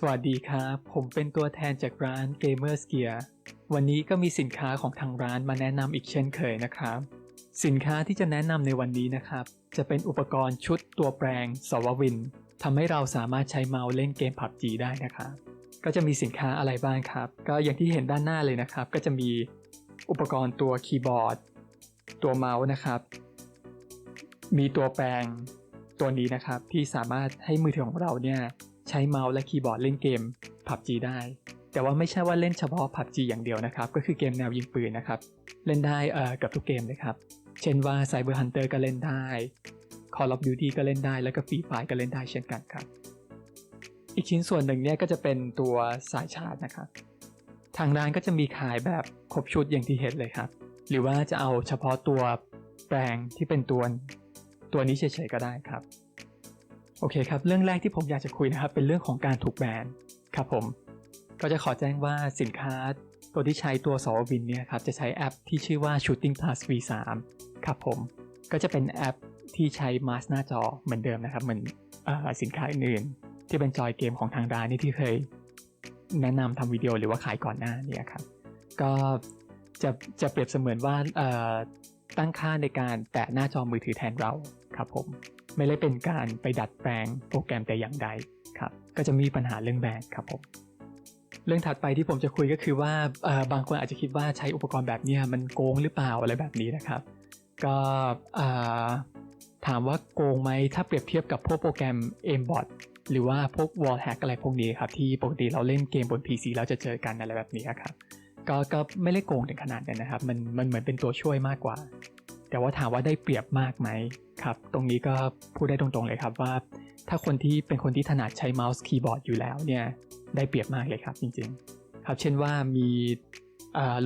สวัสดีครับ ผมเป็นตัวแทนจากร้าน Gamer Gear วันนี้ก็มีสินค้าของทางร้านมาแนะนำอีกเช่นเคยนะครับ สินค้าที่จะแนะนำในวันนี้นะครับ จะเป็นอุปกรณ์ชุดตัวแปลงสววินทำให้เราสามารถใช้เมาส์เล่นเกม PUBG ได้นะครับ ก็จะมีสินค้าอะไรบ้างครับ ก็อย่างที่เห็นด้านหน้าเลยนะครับ ก็จะมีอุปกรณ์ตัวคีย์บอร์ด ตัวเมาส์นะครับ มีตัวแปลงตัวนี้นะครับที่สามารถให้มือถือของเราเนี่ย ใช้เมาส์และคีย์บอร์ดเล่นเกม PUBG ได้ แต่ว่าไม่ใช่ว่าเล่นเฉพาะ PUBG อย่างเดียวนะครับ ก็คือเกมแนวยิงปืนนะครับ เล่นได้เอ่อกับทุกเกมเลยครับ เช่นว่า Cyber Hunter ก็เล่นได้ Call of Duty ก็เล่นได้ แล้วก็ Free Fire ก็เล่นได้เช่นกันครับ อีกชิ้นส่วนหนึ่งเนี่ยก็จะเป็นตัวสายชาร์จนะครับ ทางร้านก็จะมีขายแบบครบชุดอย่างที่เห็นเลยครับ หรือว่าจะเอาเฉพาะตัวแปลงที่เป็นตัวตัวนี้เฉยๆก็ได้ครับ โอเคครับ เรื่องแรกที่ผมอยากจะคุยนะครับ เป็นเรื่องของการถูกแบนครับผม ก็จะขอแจ้งว่าสินค้าตัวที่ใช้ตัวสววินเนี่ยครับจะใช้แอปที่ชื่อว่า Shooting Plus V3 ครับผม ก็จะเป็นแอปที่ใช้มาสหน้าจอเหมือนเดิมนะครับ เหมือนอสินค้าอื่นๆที่เป็นจอยเกมของทางร้านนี่ที่เคย แนะนำทำวิดีโอหรือว่าขายก่อนหน้านี้ครับ ก็จะจะเปรียบเสมือนว่าตั้งค่าในการแตะหน้าจอมือถือแทนเราครับผม ไม่ได้เป็นการไปดัดแปลงโปรแกรมแต่อย่างใดครับ ก็จะมีปัญหาเรื่องแบนครับผมเรื่องถัดไปที่ผมจะคุยก็คือว่าบางคนอาจจะคิดว่าใช้อุปกรณ์แบบนี้มันโกงหรือเปล่าอะไรแบบนี้นะครับ ก็ถามว่าโกงไหมถ้าเปรียบเทียบกับพวกโปรแกรม a m b o t หรือว่าพวก wall hack อะไรพวกนี้ครับ ที่ปกติเราเล่นเกมบน PC แล้วจะเจอกันอะไรแบบนี้ครับก็ก็ไม่ได้โกงถึงขนาดนั้นนะครับ มันมันเหมือนเป็นตัวช่วยมากกว่า แต่ว่าถามว่าได้เปรียบมากไหมครับ ตรงนี้ก็พูดได้ตรงๆเลยครับว่า ถ้าคนที่เป็นคนที่ถนัดใช้เมาส์คีย์บอร์ดอยู่แล้วเนี่ยได้เปรียบมากเลยครับจริงๆ ครับเช่นว่ามี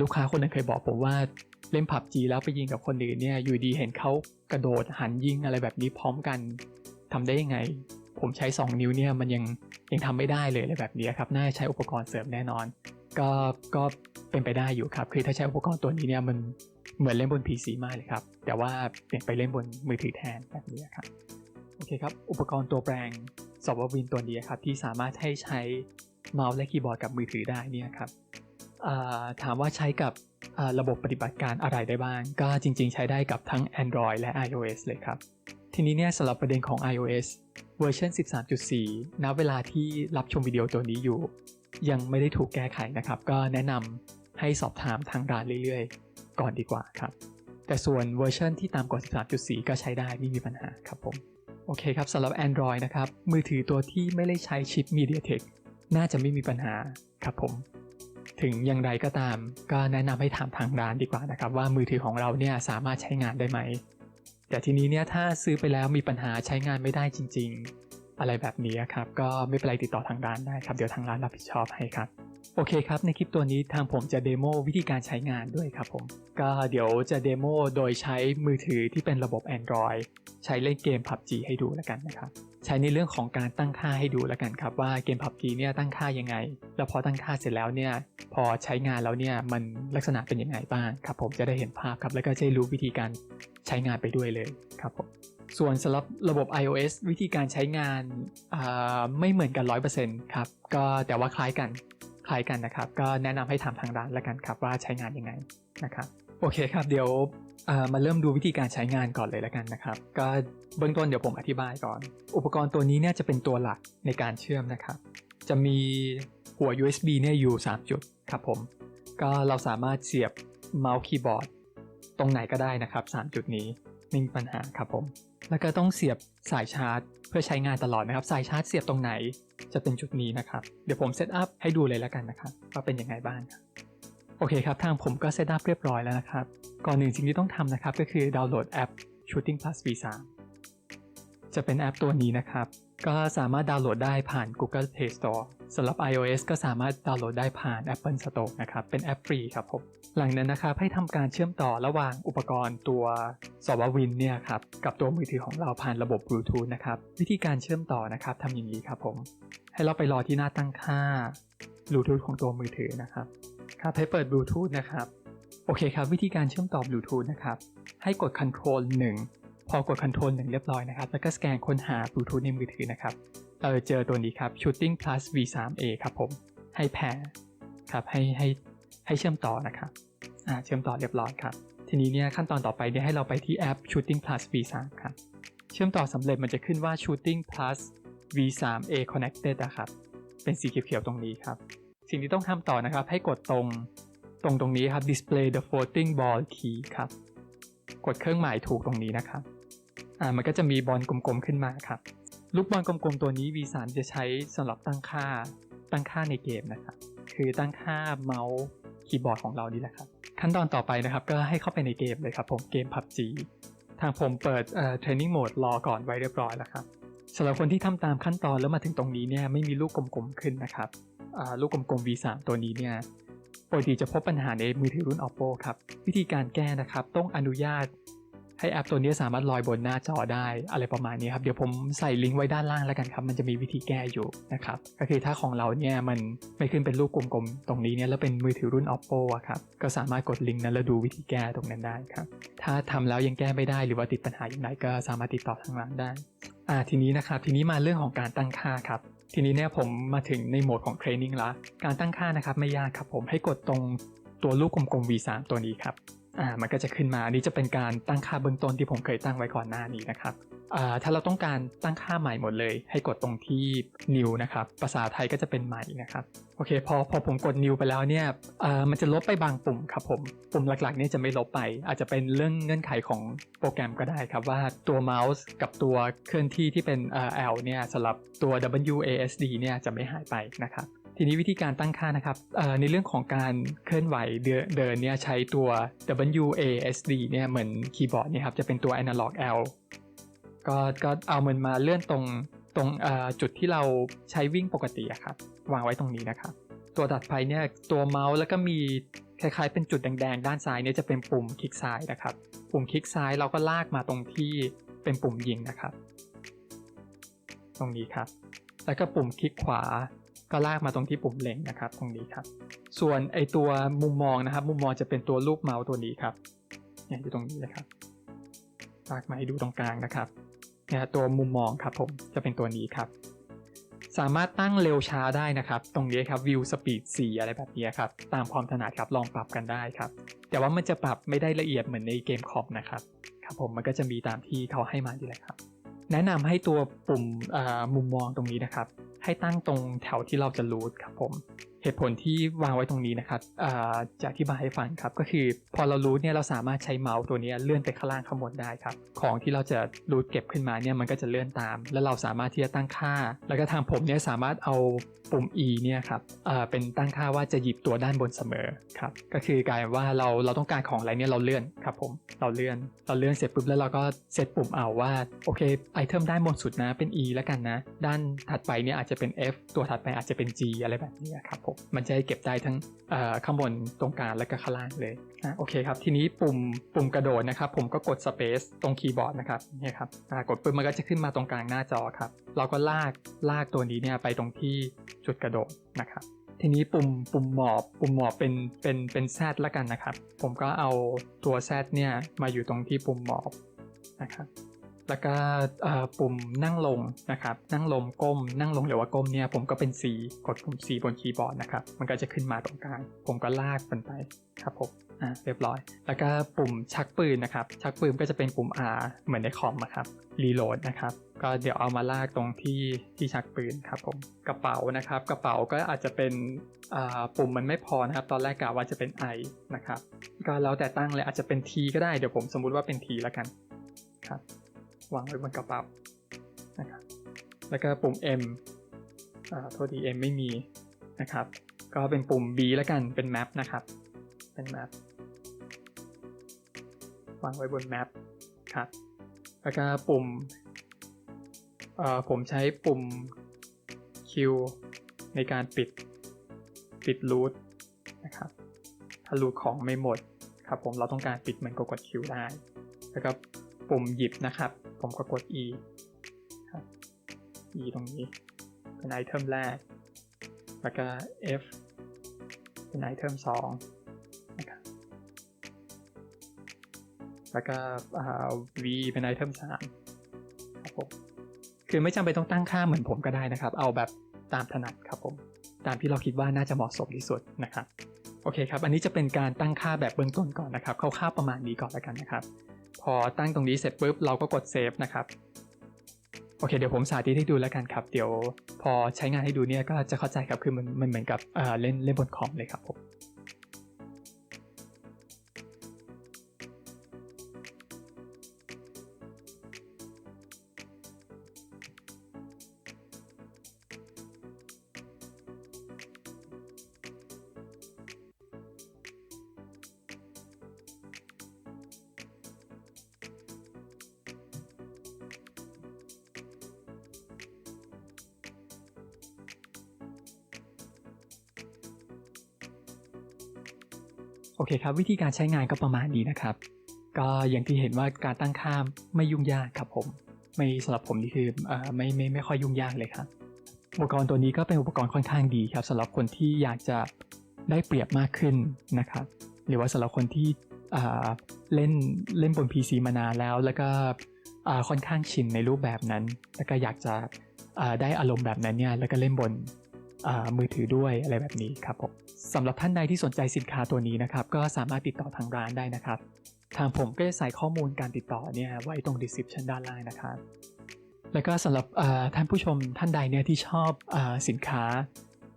ลูกค้าคนหนึงเคยบอกผมว่าเล่นผับจีแล้วไปยิงกับคนอื่นเนี่ยอยู่ดีเห็นเขากระโดดหันยิงอะไรแบบนี้พร้อมกันทำได้ยังไง ผมใช้ 2 นิ้วเนี่ยมันยังยังทำไม่ได้เลยอะไรแบบนี้ครับน่าใช้อุปกรณ์เสริมแน่นอน ก็ก็เป็นไปได้อยู่ครับ คือถ้าใช้อุปกรณ์ตัวนี้เนี่ยมันเหมือนเล่นบน PC มากเลยครับ แต่ว่าเปลี่ยนไปเล่นบนมือถือแทนแบบนี้ครับ โอเคครับ อุปกรณ์ตัวแปลงซอฟต์วินตัวนี้ครับ ที่สามารถให้ใช้เมาส์และคีย์บอร์ดกับมือถือได้นี่ครับถามว่าใช้กับระบบปฏิบัติการอะไรได้บ้าง ก็จริง ๆ ใช้ได้กับทั้ง Android และ iOS เลยครับ ทีนี้เนี่ยสำหรับประเด็นของ iOS เวอร์ชัน13.4 ณ เวลาที่รับชมวิดีโอตัวนี้อยู่ ยังไม่ได้ถูกแก้ไขนะครับ ก็แนะนำให้สอบถามทางร้านเรื่อยๆ ก่อนดีกว่าครับ แต่ส่วนเวอร์ชันที่ต่ำกว่า13.4 ก็ใช้ได้ไม่มีปัญหาครับผม โอเคครับสำหรับ Android นะครับ มือถือตัวที่ไม่ได้ใช้ชิป MediaTek น่าจะไม่มีปัญหาครับผม ถึงอย่างไรก็ตาม ก็แนะนำให้ถามทางร้านดีกว่านะครับ ว่ามือถือของเราเนี่ยสามารถใช้งานได้ไหม แต่ทีนี้เนี่ยถ้าซื้อไปแล้วมีปัญหาใช้งานไม่ได้จริง ๆ อะไรแบบนี้ครับ ก็ไม่เป็นไรติดต่อทางร้านได้ครับ เดี๋ยวทางร้านรับผิดชอบให้ครับ โอเคครับ ในคลิปตัวนี้ทางผมจะเดโมวิธีการใช้งานด้วยครับผม ก็เดี๋ยวจะเดโมโดยใช้มือถือที่เป็นระบบ Android ใช้เล่นเกม PUBG ให้ดูแล้วกันนะครับ ใช้ในเรื่องของการตั้งค่าให้ดูแล้วกันครับว่าเกม PUBG เนี่ยตั้งค่ายังไง แล้วพอตั้งค่าเสร็จแล้วเนี่ยพอใช้งานแล้วเนี่ยมันลักษณะเป็นยังไงบ้างครับผมจะได้เห็นภาพครับแล้วก็จะรู้วิธีการใช้งานไปด้วยเลยครับผม ส่วนสำหรับระบบ iOS วิธีการใช้งานไม่เหมือนกัน 100%ครับ ก็แต่ว่าคล้ายกัน คล้ายกันนะครับ ก็แนะนำให้ถามทางร้านแล้วกันครับว่าใช้งานยังไงนะครับ โอเคครับ เดี๋ยวมาเริ่มดูวิธีการใช้งานก่อนเลยแล้วกันนะครับ ก็เบื้องต้นเดี๋ยวผมอธิบายก่อน อุปกรณ์ตัวนี้เนี่ยจะเป็นตัวหลักในการเชื่อมนะครับ จะมีหัว USB เนี่ยอยู่ 3 จุดครับผม ก็เราสามารถเสียบเมาส์คีย์บอร์ดตรงไหนก็ได้นะครับ 3 จุดนี้ไม่มีปัญหาครับผม แล้วก็ต้องเสียบสายชาร์จ เพื่อใช้งานตลอดนะครับ สายชาร์จเสียบตรงไหนจะเป็นจุดนี้นะครับ เดี๋ยวผมเซตอัพให้ดูเลยแล้วกันนะครับว่าเป็นยังไงบ้างครับโอเคครับ ทางผมก็เซตอัพเรียบร้อยแล้วนะครับ ก่อนหนึ่งสิ่งที่ต้องทำนะครับ ก็คือดาวน์โหลดแอป Shooting Plus V3 จะเป็นแอปตัวนี้นะครับ ก็สามารถดาวน์โหลดได้ผ่าน Google Play Store สำหรับ iOS ก็สามารถดาวน์โหลดได้ผ่าน Apple Store นะครับ เป็นแอปฟรีครับผม หลังนั้นนะครับให้ทำการเชื่อมต่อระหว่างอุปกรณ์ตัวสววินเนี่ยครับ กับตัวมือถือของเราผ่านระบบบลูทูธนะครับ วิธีการเชื่อมต่อนะครับทำอย่างนี้ครับผม ให้เราไปรอที่หน้าตั้งค่าบลูทูธของตัวมือถือนะครับ ครับให้เปิดบลูทูธนะครับ โอเคครับ วิธีการเชื่อมต่อบลูทูธนะครับ ให้กด Control 1 พอกด Ctrl 1 เรียบร้อยนะครับ แล้วก็สแกนค้นหาบลูทูธในมือถือนะครับเออเจอตัวนี้ครับ shooting plus v3a ครับผม ให้แพรครับให้ให้ให้เชื่อมต่อนะครับอ่าเชื่อมต่อเรียบร้อยครับ ทีนี้เนี่ยขั้นตอนต่อไปเนี่ยให้เราไปที่แอป shooting plus v3 ครับ เชื่อมต่อสำเร็จมันจะขึ้นว่า shooting plus v3a connected นะครับ เป็นสีเขียวๆตรงนี้ครับ สิ่งที่ต้องทำต่อนะครับ ให้กดตรงตรงตรงนี้ครับ display the floating ball key ครับ กดเครื่องหมายถูกตรงนี้นะครับ อ่ามันก็จะมีบอลกลมๆขึ้นมาครับ ลูกบอลกลมๆตัวนี้ V3 จะใช้สำหรับตั้งค่าตั้งค่าในเกมนะครับ คือตั้งค่าเมาส์คีย์บอร์ดของเรานี่แหละครับ ขั้นตอนต่อไปนะครับ ก็ให้เข้าไปในเกมเลยครับ ผมเกม PUBG ทางผมเปิดเอ่อ training mode รอก่อนไว้เรียบร้อยแล้วครับสำหรับคนที่ทำตามขั้นตอนแล้วมาถึงตรงนี้เนี่ยไม่มีลูกกลมๆขึ้นนะครับอ่าลูกกลมๆ V3 ตัวนี้เนี่ยปกติจะพบปัญหาในมือถือรุ่น Oppo ครับ วิธีการแก้นะครับ ต้องอนุญาต ให้แอปตัวนี้สามารถลอยบนหน้าจอได้อะไรประมาณนี้ครับ เดี๋ยวผมใส่ลิงก์ไว้ด้านล่างแล้วกันครับ มันจะมีวิธีแก้อยู่นะครับ ก็คือถ้าของเราเนี่ยมันไม่ขึ้นเป็นรูปกลมๆ ตรงนี้เนี่ยแล้วเป็นมือถือรุ่น oppo อะครับ ก็สามารถกดลิงก์นั้นแล้วดูวิธีแก้ตรงนั้นได้ครับ ถ้าทำแล้วยังแก้ไม่ได้หรือว่าติดปัญหาอย่างไรก็สามารถติดต่อทางร้านได้ อ่าทีนี้นะครับ ทีนี้มาเรื่องของการตั้งค่าครับทีนี้เนี่ยผมมาถึงในโหมดของเทรนนิ่งละ การตั้งค่านะครับไม่ยากครับผมให้กดตรงตัวลูกกลมๆ V3 ตัวนี้ครับ อ่ามันก็จะขึ้นมานี่จะเป็นการตั้งค่าเบื้องต้นที่ผมเคยตั้งไว้ก่อนหน้านี้นะครับอ่าถ้าเราต้องการตั้งค่าใหม่หมดเลย ให้กดตรงที่ new นะครับภาษาไทยก็จะเป็นใหม่นะครับโอเคพอพอผมกด new ไปแล้วเนี่ยอ่ามันจะลบไปบางปุ่มครับผมปุ่มหลักๆเนี่ยจะไม่ลบไป อาจจะเป็นเรื่องเงื่อนไขของโปรแกรมก็ได้ครับว่าตัวเมาส์กับตัวเคลื่อนที่ที่เป็นอ่อ L เนี่ยสำหรับตัว WASD เนี่ยจะไม่หายไปนะครับ ทีนี้วิธีการตั้งค่านะครับในเรื่องของการเคลื่อนไหวเดินเนี่ยใช้ตัว WASD เนี่ยเหมือนคีย์บอร์ดเนี่ยครับจะเป็นตัว Analog L ก็ก็เอามันมาเลื่อนตรงตรงจุดที่เราใช้วิ่งปกติอะครับวางไว้ตรงนี้นะครับ ตัวตัดไปเนี่ยตัวเมาส์แล้วก็มีคล้ายๆเป็นจุดแดงๆ ด้านซ้ายเนี่ยจะเป็นปุ่มคลิกซ้ายนะครับ ปุ่มคลิกซ้ายเราก็ลากมาตรงที่เป็นปุ่มยิงนะครับ ตรงนี้ครับ แล้วก็ปุ่มคลิกขวา ก็ลากมาตรงที่ปุ่มเล็งนะครับตรงนี้ครับ ส่วนไอตัวมุมมองนะครับ มุมมองจะเป็นตัวรูปเมาส์ตัวนี้ครับเนี่ยอยู่ตรงนี้เลยครับลากมาให้ดูตรงกลางนะครับเนี่ยตัวมุมมองครับผมจะเป็นตัวนี้ครับ สามารถตั้งเร็วช้าได้นะครับ ตรงนี้ครับวิวสปีด4อะไรแบบนี้ครับ ตามความถนัดครับลองปรับกันได้ครับ แต่ว่ามันจะปรับไม่ได้ละเอียดเหมือนในเกมคอมนะครับครับผมมันก็จะมีตามที่เขาให้มาอยู่แล้วครับ แนะนำให้ตัวปุ่มอ่ามุมมองตรงนี้นะครับ ให้ตั้งตรงแถวที่เราจะรูทครับผม เหตุผลที่วางไว้ตรงนี้นะครับจะอธิบายให้ฟังครับก็คือพอเรารูทเนี่ยเราสามารถใช้เมาส์ตัวนี้เลื่อนไปข้างล่างข้างบนได้ครับของที่เราจะรูทเก็บขึ้นมาเนี่ยมันก็จะเลื่อนตาม แล้วเราสามารถที่จะตั้งค่า แล้วก็ทางผมเนี่ยสามารถเอาปุ่ม E เนี่ยครับเป็นตั้งค่าว่าจะหยิบตัวด้านบนเสมอครับก็คือกลายว่าเราเราต้องการของอะไรเนี่ยเราเลื่อนครับผมเราเลื่อนเราเลื่อนเสร็จปุ๊บแล้วเราก็เซตปุ่มเอาว่าโอเคไอเทมด้านบนสุดนะเป็น E แล้วกันนะ ด้านถัดไปเนี่ยอาจจะเป็น F ตัวถัดไปอาจจะเป็น G อะไรแบบนี้ครับผมมันจะให้เก็บได้ทั้งข้างบนตรงกลางและก็ข้างล่างเลยอะโอเคครับ ทีนี้ปุ่มปุ่มกระโดดนะครับ ผมก็กด Space ตรงคีย์บอร์ดนะครับนี่ครับกดปุ๊บมันก็จะขึ้นมาตรงกลางหน้าจอครับ เราก็ลากลากตัวนี้เนี่ยไปตรงที่จุดกระโดดนะครับทีนี้ปุ่มปุ่มหมอบปุ่มหมอบเป็นเป็นเป็นแซดละกันนะครับ ผมก็เอาตัวแซดเนี่ยมาอยู่ตรงที่ปุ่มหมอบนะครับ แล้วก็ปุ่มนั่งลงนะครับ นั่งลงก้ม นั่งลงหรือว่าก้มเนี่ยผมก็เป็น C กดปุ่ม C บนคีย์บอร์ดนะครับ มันก็จะขึ้นมาตรงกลาง ผมก็ลากมันไปครับผมอ่าเรียบร้อย แล้วก็ปุ่มชักปืนนะครับ ชักปืนก็จะเป็นปุ่ม R เหมือนในคอมอะครับ รีโหลดนะครับ ก็เดี๋ยวเอามาลากตรงที่ที่ชักปืนครับผม กระเป๋านะครับ กระเป๋าก็อาจจะเป็นอ่าปุ่มมันไม่พอนะครับ ตอนแรกกะว่าจะเป็น I นะครับ ก็แล้วแต่ตั้งเลยอาจจะเป็น T ก็ได้ เดี๋ยวผมสมมุติว่าเป็น T แล้วกันครับ วางไว้บนกระเป๋านะครับแล้วก็ปุ่ม M อ่าโทษที M ไม่มีนะครับ ก็เป็นปุ่ม B แล้วกันเป็น Map นะครับ เป็น Map วางไว้บน Map ครับ แล้วก็ปุ่มเอ่อผมใช้ปุ่ม Q ในการปิดปิด root นะครับ ถ้า root ของไม่หมดครับผมเราต้องการปิดมันก็กด Q ได้ แล้วก็ปุ่มหยิบนะครับ ผมก็กด E ครับ E ตรงนี้ เป็นไอเทมแรก แล้วก็ F เป็นไอเทมสองนะครับแล้วก็ V เป็นไอเทมสามครับผมคือไม่จำเป็นต้องตั้งค่าเหมือนผมก็ได้นะครับ เอาแบบตามถนัดครับผม ตามที่เราคิดว่าน่าจะเหมาะสมที่สุดนะครับ โอเคครับ อันนี้จะเป็นการตั้งค่าแบบเบื้องต้นก่อนนะครับ คร่าวๆประมาณนี้ก่อนแล้วกันนะครับ พอตั้งตรงนี้เสร็จปุ๊บเราก็กดเซฟนะครับโอเคเดี๋ยวผมสาธิตให้ดูแล้วกันครับ เดี๋ยวพอใช้งานให้ดูเนี่ยก็จะเข้าใจครับคือมันมันเหมือนกับเอ่อเล่นเล่นบนคอมเลยครับผม อเคครับวิธีการใช้งานก็ประมาณนี้นะครับ ก็อย่างที่เห็นว่าการตั้งค่าไม่ยุ่งยากครับผม ไม่สำหรับผมนี่คืออไม่ไม่ไม่ค่อยยุ่งยากเลยครับ อุปกรณ์ตัวนี้ก็เป็นอุปกรณ์ค่อนข้างดีครับสำหรับคนที่อยากจะได้เปรียบมากขึ้นนะครับ หรือว่าสำหรับคนที่เล่นเล่นบน PC มานานแล้ว แล้วก็ค่อนข้างชินในรูปแบบนั้น แล้วก็อยากจะได้อารมณ์แบบนั้นเนี่ยแล้วก็เล่นบน มือถือด้วยอะไรแบบนี้ครับผมสำหรับท่านใดที่สนใจสินค้าตัวนี้นะครับ ก็สามารถติดต่อทางร้านได้นะครับ ทางผมก็จะใส่ข้อมูลการติดต่อเนี่ยไว้ตรง description ด้านล่างนะครับ แล้วก็สำหรับท่านผู้ชมท่านใดเนี่ยที่ชอบอสินค้า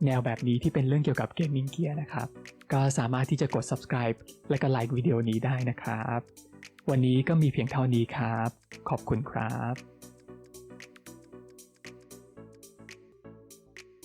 แนวแบบนี้ที่เป็นเรื่องเกี่ยวกับเกมมิ่งเกียร์นะครับ ก็สามารถที่จะกด subscribe และก็ไลค์วิดีโอนี้ได้นะครับ วันนี้ก็มีเพียงเท่านี้ครับ ขอบคุณครับ